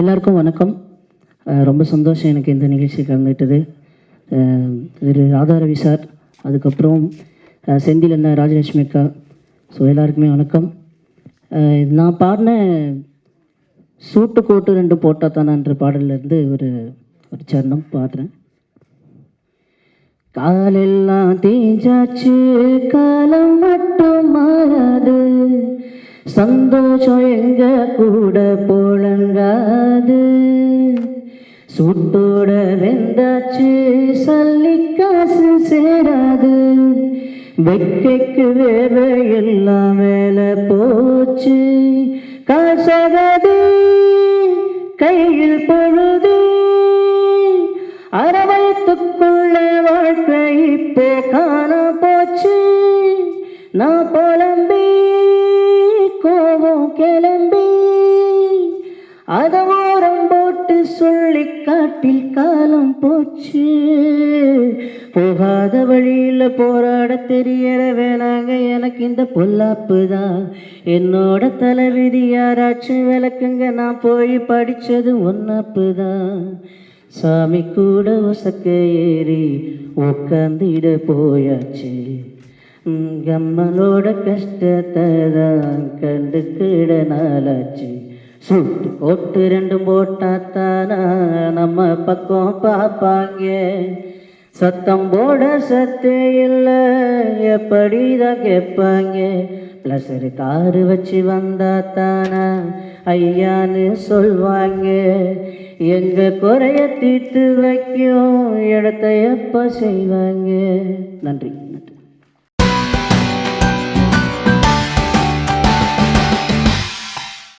எல்லாருக்கும் வணக்கம். ரொம்ப சந்தோஷம் எனக்கு இந்த நிகழ்ச்சி கலந்துக்கிட்டது திரு ராதாரவி சார் அதுக்கப்புறம் செந்தில் அண்ணா ராஜலட்சுமி அக்கா. ஸோ எல்லாருக்குமே வணக்கம். நான் பாடின சூட்டு கோட்டு ரெண்டு போட்டா தானான்ற பாடல்லேருந்து ஒரு ஒரு சரணம் பாடுறேன். காலெல்லாம் தேஞ்சாச்சு காலம் மட்டும் மாறாது. சந்தோஷம் எங்க கூட போலங்காது சுட்டோட வெந்தாச்சு சல்லி காசு சேராது. வெக்கைக்கு வேற எல்லாம் வேலை போச்சு. காசாகாது கையில் பொழுது அரவயத்துக்குள்ள வாழ்க்கை இப்போ காண போச்சு. நான் புலம்பி அத போட்டு சொல்லி காட்டில் காலம் போச்சு. போகாத வழியில் போராட தெரியற வேணாங்க எனக்கு இந்த பொல்லாப்பு தான். என்னோட தலைவிதி யாராச்சும் விளக்குங்க நான் போய் படித்தது ஒன்னாப்பு தான். சாமி கூட உசக்க ஏறி உட்காந்துட போயாச்சு. ம், கம்மலோட கஷ்டத்தை தான் கண்டுக்கிட நாளாச்சு. சுட்டு ரெண்டும் போட்டாத்தானா நம்ம பக்கம் பார்ப்பாங்க சத்தம் போட சத்தே இல்லை எப்படிதான் கேட்பாங்க. ப்ளஸரு காரு வச்சு வந்தா தானா ஐயான்னு சொல்வாங்க. எங்க குறைய தீர்த்து வைக்கும் இடத்த எப்ப செய்வாங்க? நன்றி நன்றி.